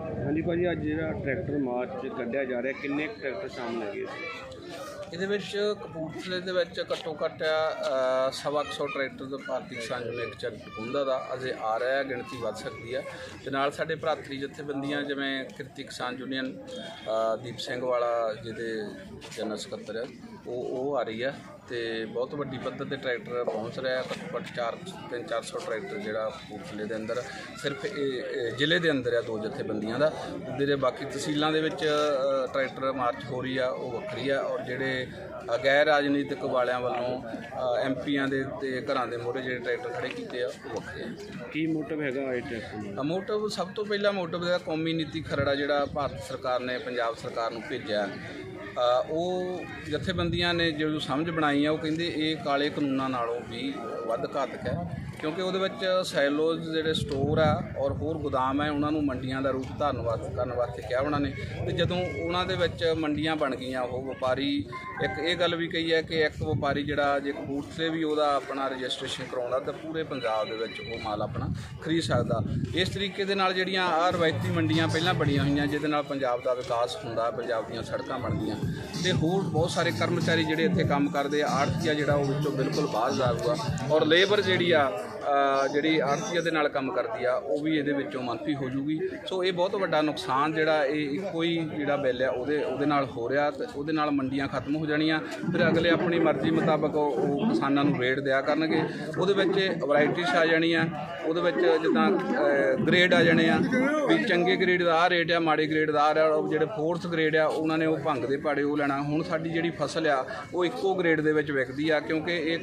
ਹਾਂਜੀ ਭਾਜੀ ਅੱਜ ਜਿਹੜਾ ਟਰੈਕਟਰ ਮਾਰਚ ਕੱਢਿਆ ਜਾ ਰਿਹਾ ਕਿੰਨੇ ਟਰੈਕਟਰ ਸਾਹਮਣੇ ਹੈਗੇ? ਇਹਦੇ ਵਿੱਚ ਕਪੂਰਥਲੇ ਦੇ ਵਿੱਚ ਘੱਟੋ ਘੱਟ ਅ, ਸਵਾ ਕੁ ਸੌ ਟਰੈਕਟਰ ਦਾ ਭਾਰਤੀ ਕਿਸਾਨ ਯੂਨੀਅਨ ਚੱਕ ਟਕੁੰਦਾ ਦਾ ਅਜੇ ਆ ਰਿਹਾ ਹੈ ਗਿਣਤੀ ਵੱਧ ਸਕਦੀ ਹੈ। ਤੇ ਨਾਲ ਸਾਡੇ ਭਰਾਤਰੀ ਜਥੇਬੰਦੀਆਂ ਜਿਵੇਂ ਕਿਰਤੀ ਕਿਸਾਨ ਯੂਨੀਅਨ ਅ, ਦੀਪ ਸਿੰਘ ਵਾਲਾ ਜਿਹਦੇ ਜਨਰਲ ਸਕੱਤਰ ਹੈ ਉਹ ਉਹ ਆ ਰਹੀ ਹੈ ਤੇ ਬਹੁਤ ਵੱਡੀ ਪੱਧਰ ਤੇ ਟਰੈਕਟਰ ਪਹੁੰਚ ਰਿਹਾ ਹੈ। ਘੱਟੋ ਘੱਟ 4 3 400 ਟਰੈਕਟਰ ਜਿਹੜਾ ਕਪੂਰਥਲੇ ਦੇ ਅੰਦਰ ਸਿਰਫ ਇਹ ਇਹ ਜ਼ਿਲ੍ਹੇ ਦੇ ਅੰਦਰ ਆ ਦੋ ਜਥੇਬੰਦੀਆਂ ਦਾ। ਜਿਹੜੇ ਬਾਕੀ ਤਹਿਸੀਲਾਂ ਦੇ ਵਿੱਚ ਅ, ਟਰੈਕਟਰ ਮਾਰਚ ਹੋ ਰਹੀ ਆ ਉਹ ਵੱਖਰੀ ਆ ਔਰ ਜਿਹੜੇ ਗੈਰ ਰਾਜਨੀਤਿਕ ਵਾਲਿਆਂ ਵੱਲੋਂ ਐਮਪੀਆਂ ਦੇ ਤੇ ਘਰਾਂ ਦੇ ਮੋਹਰੇ ਜਿਹੜੇ ਟਰੈਕਟਰ ਖੜੇ ਕੀਤੇ ਆ ਉਹ ਵੱਖਰੇ ਆ। ਕੀ ਮੋਟਿਵ ਹੈਗਾ ਇਹ ਟਰੈਕਟਰ ਦਾ? ਮੋਟਿਵ ਸਭ ਤੋਂ ਪਹਿਲਾ ਮੋਟਿਵ ਦਾ ਕੌਮੀ ਨੀਤੀ ਖਰੜਾ ਜਿਹੜਾ ਭਾਰਤ ਸਰਕਾਰ ਨੇ ਪੰਜਾਬ ਸਰਕਾਰ ਨੂੰ ਭੇਜਿਆ ਉਹ ਜਥੇਬੰਦੀਆਂ ਨੇ ਜੋ ਸਮਝ ਬਣਾਈ ਆ, ਉਹ ਕਹਿੰਦੇ ਇਹ ਕਾਲੇ ਕਾਨੂੰਨਾਂ ਨਾਲੋਂ ਵੀ ਵੱਧ ਘਾਤਕ ਹੈ, ਕਿਉਂਕਿ ਉਹਦੇ ਵਿੱਚ ਸੈਲੋਜ਼ ਜਿਹੜੇ ਸਟੋਰ ਆ ਔਰ ਹੋਰ ਗੋਦਾਮ ਹੈ, ਉਹਨਾਂ ਨੂੰ ਮੰਡੀਆਂ ਦਾ ਰੂਪ ਧਾਰਨ ਵਾਸਤੇ ਕਰਨ ਵਾਸਤੇ ਕਿਹਾ ਉਹਨਾਂ ਨੇ। ਤੇ ਜਦੋਂ ਉਹਨਾਂ ਦੇ ਵਿੱਚ ਮੰਡੀਆਂ ਬਣ ਗਈਆਂ, ਉਹ ਵਪਾਰੀ, ਇੱਕ ਇਹ ਗੱਲ ਵੀ ਕਹੀ ਹੈ ਕਿ ਇੱਕ ਵਪਾਰੀ ਜਿਹੜਾ ਜੇ ਕਪੂਰਥਲੇ ਵੀ ਉਹਦਾ ਆਪਣਾ ਰਜਿਸਟ੍ਰੇਸ਼ਨ ਕਰਾਉਣਾ ਤਾਂ ਪੂਰੇ ਪੰਜਾਬ ਦੇ ਵਿੱਚ ਉਹ ਮਾਲ ਆਪਣਾ ਖਰੀਦ ਸਕਦਾ। ਇਸ ਤਰੀਕੇ ਦੇ ਨਾਲ ਜਿਹੜੀਆਂ ਆ ਰਵਾਇਤੀ ਮੰਡੀਆਂ ਪਹਿਲਾਂ ਬਣੀਆਂ ਹੋਈਆਂ, ਜਿਹਦੇ ਨਾਲ ਪੰਜਾਬ ਦਾ ਵਿਕਾਸ ਹੁੰਦਾ, ਪੰਜਾਬ ਦੀਆਂ ਸੜਕਾਂ ਬਣਦੀਆਂ ਤੇ ਹੋਰ ਬਹੁਤ ਸਾਰੇ ਕਰਮਚਾਰੀ ਜਿਹੜੇ ਇੱਥੇ ਕੰਮ ਕਰਦੇ ਆ, ਆੜਤੀਆ ਜਿਹੜਾ ਉਹ ਵਿੱਚੋਂ ਬਿਲਕੁਲ ਬਾਹਰ ਜਾਊਗਾ ਔਰ ਲੇਬਰ ਜਿਹੜੀ ਆ ਜਿਹੜੀ ਆੜਤੀਆ ਦੇ ਨਾਲ ਕੰਮ ਕਰਦੀ ਆ, ਉਹ ਵੀ ਇਹਦੇ ਵਿੱਚੋਂ ਮੰਨਫੀ ਹੋ ਜੂਗੀ। ਸੋ ਇਹ ਬਹੁਤ ਵੱਡਾ ਨੁਕਸਾਨ ਜਿਹੜਾ, ਇਹ ਇੱਕੋ ਹੀ ਜਿਹੜਾ ਬਿੱਲ ਆ, ਉਹਦੇ ਉਹਦੇ ਨਾਲ ਹੋ ਰਿਹਾ ਤੇ ਉਹਦੇ ਨਾਲ ਮੰਡੀਆਂ ਖਤਮ ਹੋ ਜਾਣੀਆਂ। ਫਿਰ ਅਗਲੇ ਆਪਣੀ ਮਰਜ਼ੀ ਮੁਤਾਬਕ ਉਹ ਉਹ ਕਿਸਾਨਾਂ ਨੂੰ ਰੇਟ ਦਿਆ ਕਰਨਗੇ। ਉਹਦੇ ਵਿੱਚ ਵੈਰਾਈਟੀਜ਼ ਆ ਜਾਣੀਆਂ, ਉਹਦੇ ਵਿੱਚ ਜਿੱਦਾਂ ਗ੍ਰੇਡ ਆ ਜਾਣੇ ਆ, ਵੀ ਚੰਗੇ ਗ੍ਰੇਡ ਦਾ ਆ ਰੇਟ ਆ, ਮਾੜੇ ਗ੍ਰੇਡ ਦਾ ਆ ਰਿਹਾ ਉਹ ਜਿਹੜੇ ਫੋਰਥ ਗ੍ਰੇਡ ਆ, ਉਹਨਾਂ ਨੇ ਉਹ ਭੰਗ ਦੇ ਪਾੜੇ ਉਹ ਲੈਣਾ। ਹੁਣ ਸਾਡੀ ਜਿਹੜੀ ਫਸਲ ਆ, ਉਹ ਇੱਕੋ ਗ੍ਰੇਡ ਦੇ ਵਿੱਚ ਵਿਕਦੀ ਆ, ਕਿਉਂਕਿ ਇਹ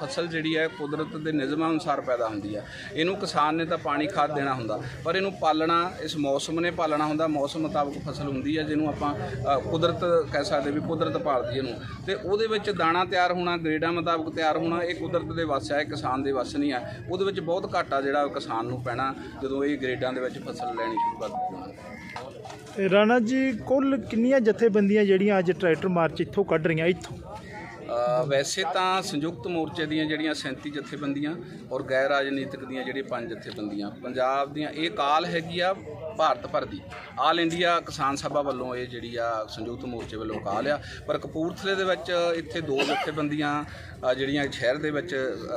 ਫਸਲ ਜਿਹੜੀ ਹੈ ਕੁਦਰਤ ਦੇ ਨਿਯਮਾਂ ਅਨੁਸਾਰ ਪੈਦਾ ਹੁੰਦੀ ਆ। ਇਹਨੂੰ ਕਿਸਾਨ ਨੇ ਤਾਂ ਪਾਣੀ ਖਾਦ ਦੇਣਾ ਹੁੰਦਾ, ਪਰ ਇਹਨੂੰ ਪਾਲਣਾ, ਇਸ ਮੌਸਮ ਨੇ ਪਾਲਣਾ ਹੁੰਦਾ। ਮੌਸਮ ਮੁਤਾਬਕ ਫਸਲ ਹੁੰਦੀ ਆ, ਜਿਹਨੂੰ ਆਪਾਂ ਕੁਦਰਤ ਕਹਿ ਸਕਦੇ ਵੀ ਕੁਦਰਤ ਪਾਲਦੀ ਇਹਨੂੰ। ਤੇ ਉਹਦੇ ਵਿੱਚ ਦਾਣਾ ਤਿਆਰ ਹੋਣਾ, ਗ੍ਰੇਡਾਂ ਮੁਤਾਬਕ ਤਿਆਰ ਹੋਣਾ, ਇਹ ਕੁਦਰਤ ਦੇ ਵੱਸ ਆ, ਇਹ ਕਿਸਾਨ ਦੇ ਵੱਸ ਨਹੀਂ ਆ। ਉਹਦੇ ਵਿੱਚ ਬਹੁਤ ਘਾਟਾ ਜਿਹੜਾ ਕਿਸਾਨ ਨੂੰ ਪੈਣਾ, ਜਦੋਂ ਇਹ ਗ੍ਰੇਡਾਂ ਦੇ ਵਿੱਚ ਫਸਲ ਲੈਣੀ ਸ਼ੁਰੂ ਕਰ ਦਿੱਤੀ ਰਾਣਾ ਜੀ, ਕੁੱਲ ਕਿੰਨੀਆਂ ਜਥੇਬੰਦੀਆਂ ਜਿਹੜੀਆਂ ਅੱਜ ਟਰੈਕਟਰ ਮਾਰਚ ਇੱਥੋਂ ਕੱਢ ਰਹੀਆਂ, ਇੱਥੋਂ? ਵੈਸੇ ਤਾਂ ਸੰਯੁਕਤ ਮੋਰਚੇ ਦੀਆਂ ਜਿਹੜੀਆਂ 37 ਜਥੇਬੰਦੀਆਂ ਔਰ ਗੈਰ ਰਾਜਨੀਤਿਕ ਦੀਆਂ ਜਿਹੜੀਆਂ ਪੰਜ ਜਥੇਬੰਦੀਆਂ, ਪੰਜਾਬ ਦੀਆਂ, ਇਹ ਕਾਲ ਹੈਗੀ ਆ ਭਾਰਤ ਭਰ ਦੀ। ਆਲ ਇੰਡੀਆ ਕਿਸਾਨ ਸਭਾ ਵੱਲੋਂ ਇਹ ਜਿਹੜੀ ਆ ਸੰਯੁਕਤ ਮੋਰਚੇ ਵੱਲੋਂ ਕਾਲ ਆ। ਪਰ ਕਪੂਰਥਲੇ ਦੇ ਵਿੱਚ ਇੱਥੇ ਦੋ ਜਥੇਬੰਦੀਆਂ ਜਿਹੜੀਆਂ ਸ਼ਹਿਰ ਦੇ ਵਿੱਚ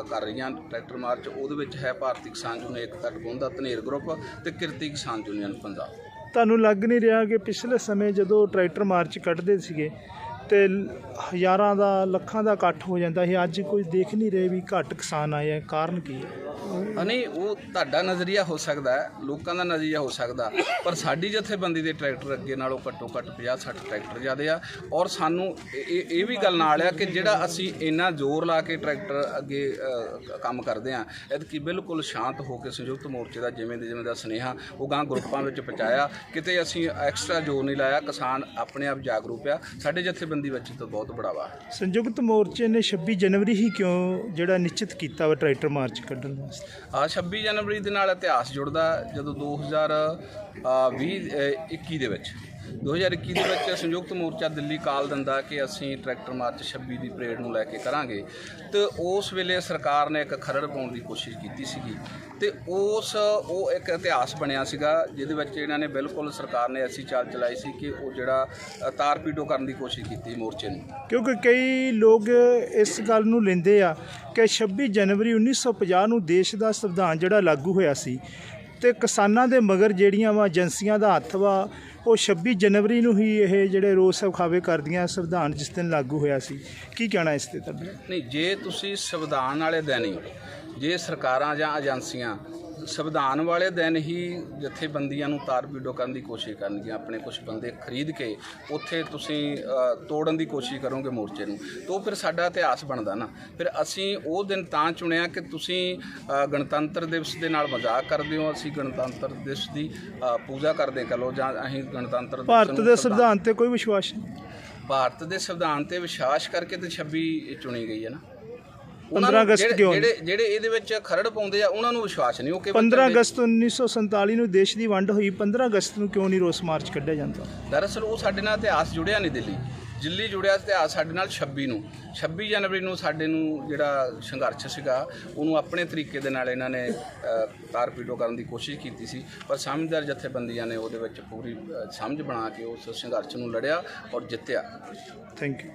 ਕਰ ਰਹੀਆਂ ਟਰੈਕਟਰ ਮਾਰਚ, ਉਹਦੇ ਵਿੱਚ ਹੈ ਭਾਰਤੀ ਕਿਸਾਨ ਯੂਨੀਅਨ ਏਕਤਾ ਟਕੁੰਦਾ ਧਨੇਰ ਗਰੁੱਪ ਤੇ ਕਿਰਤੀ ਕਿਸਾਨ ਯੂਨੀਅਨ ਪੰਜਾਬ। ਤੁਹਾਨੂੰ ਲੱਗ ਨਹੀਂ ਰਿਹਾ ਕਿ ਪਿਛਲੇ ਸਮੇਂ ਜਦੋਂ ਟਰੈਕਟਰ ਮਾਰਚ ਕੱਢਦੇ ਸੀਗੇ ਤੇ ਹਜ਼ਾਰਾਂ ਦਾ, ਲੱਖਾਂ ਦਾ ਇਕੱਠ ਹੋ ਜਾਂਦਾ ਸੀ। ਅੱਜ ਕੋਈ ਦੇਖ ਨਹੀਂ ਰਹੇ ਵੀ ਘੱਟ ਕਿਸਾਨ ਆਏ ਆ। ਕਾਰਨ ਕੀ ਹੈ? ਨਹੀਂ, ਉਹ ਤੁਹਾਡਾ ਨਜ਼ਰੀਆ ਹੋ ਸਕਦਾ ਹੈ। ਲੋਕਾਂ ਦਾ ਨਜ਼ਰੀਆ ਹੋ ਸਕਦਾ। ਪਰ ਸਾਡੀ ਜਥੇਬੰਦੀ ਦੇ ਟਰੈਕਟਰ ਅੱਗੇ ਨਾਲੋਂ ਘੱਟੋ ਘੱਟ 50 60 ਟਰੈਕਟਰ ਜ਼ਿਆਦੇ ਆ। ਔਰ ਸਾਨੂੰ ਇਹ- ਇਹ ਵੀ ਗੱਲ ਨਾਲ ਆ ਕਿ ਜਿਹੜਾ ਅਸੀਂ ਇੰਨਾ ਜ਼ੋਰ ਲਾ ਕੇ ਟਰੈਕਟਰ ਅੱਗੇ ਕੰਮ ਕਰਦੇ ਆ ਕਿ ਬਿਲਕੁਲ ਸ਼ਾਂਤ ਹੋ ਕੇ ਸੰਯੁਕਤ ਮੋਰਚੇ ਦਾ ਜਿਵੇਂ ਦੇ ਜਿਵੇਂ ਦਾ ਸੁਨੇਹਾ, ਉਹ ਗਾਂ ਗਰੁੱਪਾਂ ਵਿੱਚ ਪਹੁੰਚਾਇਆ, ਕਿਤੇ ਅਸੀਂ ਐਕਸਟਰਾ ਜ਼ੋਰ ਨਹੀਂ ਲਾਇਆ। ਕਿਸਾਨ ਆਪਣੇ ਆਪ ਜਾਗਰੂਕ ਆ। ਸਾਡੇ ਜਥੇਬੰਦੀ ਵਿੱਚ ਤਾਂ ਬਹੁਤ ਬੜਾਵਾ ਹੈ ਸੰਯੁਕਤ ਮੋਰਚੇ ਨੇ 26 ਜਨਵਰੀ ਹੀ ਕਿਉਂ ਜਿਹੜਾ ਨਿਸ਼ਚਿਤ ਕੀਤਾ ਵਾ ਟਰੈਕਟਰ ਮਾਰਚ ਕੱਢਣ ਵਾਸਤੇ ਆ 26 ਜਨਵਰੀ ਦੇ ਨਾਲ ਇਤਿਹਾਸ ਜੁੜਦਾ। ਜਦੋਂ 2020 21 ਦੇ ਵਿੱਚ 2021 ਦੇ ਵਿੱਚ ਸੰਯੁਕਤ ਮੋਰਚਾ ਦਿੱਲੀ ਕਾਲ ਦਿੰਦਾ ਕਿ ਅਸੀਂ ਟਰੈਕਟਰ ਮਾਰਚ 26 ਦੀ ਪਰੇਡ ਨੂੰ ਲੈ ਕੇ ਕਰਾਂਗੇ। ਤੇ ਉਸ ਵੇਲੇ ਸਰਕਾਰ ਨੇ ਇੱਕ ਖਰੜ ਪਾਉਣ ਦੀ ਕੋਸ਼ਿਸ਼ ਕੀਤੀ ਸੀਗੀ। ਤੇ ਉਸ ਉਹ ਇੱਕ ਇਤਿਹਾਸ ਬਣਿਆ ਸੀਗਾ ਜਿਹਦੇ ਵਿੱਚ ਇਹਨਾਂ ਨੇ ਬਿਲਕੁਲ ਸਰਕਾਰ ਨੇ ਐਸੀ ਚਾਲ ਚਲਾਈ ਸੀ ਕਿ ਉਹ ਜਿਹੜਾ ਅ, ਤਾਰ ਪੀਟੋ ਕਰਨ ਦੀ ਕੋਸ਼ਿਸ਼ ਕੀਤੀ ਮੋਰਚੇ ਨੂੰ। ਕਿਉਂਕਿ ਕਈ ਲੋਕ ਇਸ ਗੱਲ ਨੂੰ ਲੈਂਦੇ ਆ ਕਿ 26 ਜਨਵਰੀ 1950 ਨੂੰ ਦੇਸ਼ ਦਾ ਸੰਵਿਧਾਨ ਜਿਹੜਾ ਲਾਗੂ ਹੋਇਆ ਸੀ ਤੇ ਕਿਸਾਨਾਂ ਦੇ ਮਗਰ ਜਿਹੜੀਆਂ ਵਾ ਏਜੰਸੀਆਂ ਦਾ ਹੱਥ ਵਾ, ਉਹ 26 ਜਨਵਰੀ ਨੂੰ ਹੀ ਇਹ ਜਿਹੜੇ ਰੋਸ ਵਿਖਾਵੇ ਕਰਦੀਆਂ ਸੰਵਿਧਾਨ ਜਿਸ ਦਿਨ ਲਾਗੂ ਹੋਇਆ ਸੀ। ਕੀ ਕਹਿਣਾ ਇਸ ਤੇ ਤੁਹਾਡਾ? ਨਹੀਂ, ਜੇ ਤੁਸੀਂ ਸੰਵਿਧਾਨ ਵਾਲੇ ਦਿਨ ਹੀ, ਜੇ ਸਰਕਾਰਾਂ ਜਾਂ ਏਜੰਸੀਆਂ ਸੰਵਿਧਾਨ ਵਾਲੇ ਦਿਨ ਹੀ ਜਥੇਬੰਦੀਆਂ ਨੂੰ ਤਾਰ ਪੀੜੋ ਕਰਨ ਦੀ ਕੋਸ਼ਿਸ਼ ਕਰਨਗੀਆਂ ਆਪਣੇ ਕੁਝ ਬੰਦੇ ਖਰੀਦ ਕੇ ਉੱਥੇ ਤੁਸੀਂ ਤੋੜਨ ਦੀ ਕੋਸ਼ਿਸ਼ ਕਰੋਗੇ ਮੋਰਚੇ ਨੂੰ। ਤਾਂ ਫਿਰ ਸਾਡਾ ਇਤਿਹਾਸ ਬਣਦਾ ਨਾ। ਫਿਰ ਅਸੀਂ ਉਹ ਦਿਨ ਤਾਂ ਚੁਣਿਆ ਕਿ ਤੁਸੀਂ ਗਣਤੰਤਰ ਦਿਵਸ ਦੇ ਨਾਲ ਮਜ਼ਾਕ ਕਰਦੇ ਹੋ ਅਸੀਂ ਗਣਤੰਤਰ ਦਿਵਸ ਦੀ ਪੂਜਾ ਕਰਦੇ ਕਹ ਲਓ ਜਾਂ ਅਸੀਂ ਗਣਤੰਤਰ ਭਾਰਤ ਦੇ ਸੰਵਿਧਾਨ ਤੇ ਕੋਈ ਵਿਸ਼ਵਾਸ ਨਹੀਂ। ਭਾਰਤ ਦੇ ਸੰਵਿਧਾਨ ਤੇ ਵਿਸ਼ਵਾਸ ਕਰਕੇ ਤੇ 26 ਚੁਣੀ ਗਈ ਹੈ ਨਾ। ਉਹਨਾਂ 15 ਨੂੰ ਅਗਸਤ ਜਿਹੜੇ- ਕਿਉਂ? ਨਹੀਂ? ਜਿਹੜੇ ਜਿਹੜੇ ਇਹਦੇ ਵਿੱਚ ਖਰੜ ਪਾਉਂਦੇ ਆ ਉਹਨਾਂ ਨੂੰ ਵਿਸ਼ਵਾਸ ਨਹੀਂ ਉਹ ਕੇਵਲ 15 ਝੰਡੇ- ਅਗਸਤ 1947 ਨੂੰ ਦੇਸ਼ ਦੀ ਵੰਡ ਹੋਈ 15 ਅਗਸਤ ਨੂੰ ਕਿਉਂ ਨਹੀਂ ਰੋਸ ਮਾਰਚ ਕੱਢਿਆ ਜਾਂਦਾ? ਦਰਅਸਲ ਉਹ ਸਾਡੇ ਨਾਲ ਇਤਿਹਾਸ ਜੁੜਿਆ ਨਹੀਂ ਦਿੱਲੀ। ਦਿੱਲੀ ਜੁੜਿਆ ਇਤਿਹਾਸ ਸਾਡੇ ਨਾਲ 26 ਨੂੰ। 26 ਜਨਵਰੀ ਨੂੰ ਸਾਡੇ ਨੂੰ ਜਿਹੜਾ ਸੰਘਰਸ਼ ਸੀਗਾ ਉਹਨੂੰ ਆਪਣੇ ਤਰੀਕੇ ਦੇ ਨਾਲ ਇਹਨਾਂ ਨੇ ਅ, ਤਾਰਪੀਟੋ ਕਰਨ ਦੀ ਕੋਸ਼ਿਸ਼ ਕੀਤੀ ਸੀ। ਪਰ ਸਮਝਦਾਰ ਜਥੇਬੰਦੀਆਂ ਨੇ ਉਹਦੇ ਵਿੱਚ ਪੂਰੀ ਅ, ਸਮਝ ਬਣਾ ਕੇ ਉਸ ਸੰਘਰਸ਼ ਨੂੰ ਲੜਿਆ ਔਰ ਜਿੱਤਿਆ। Thank you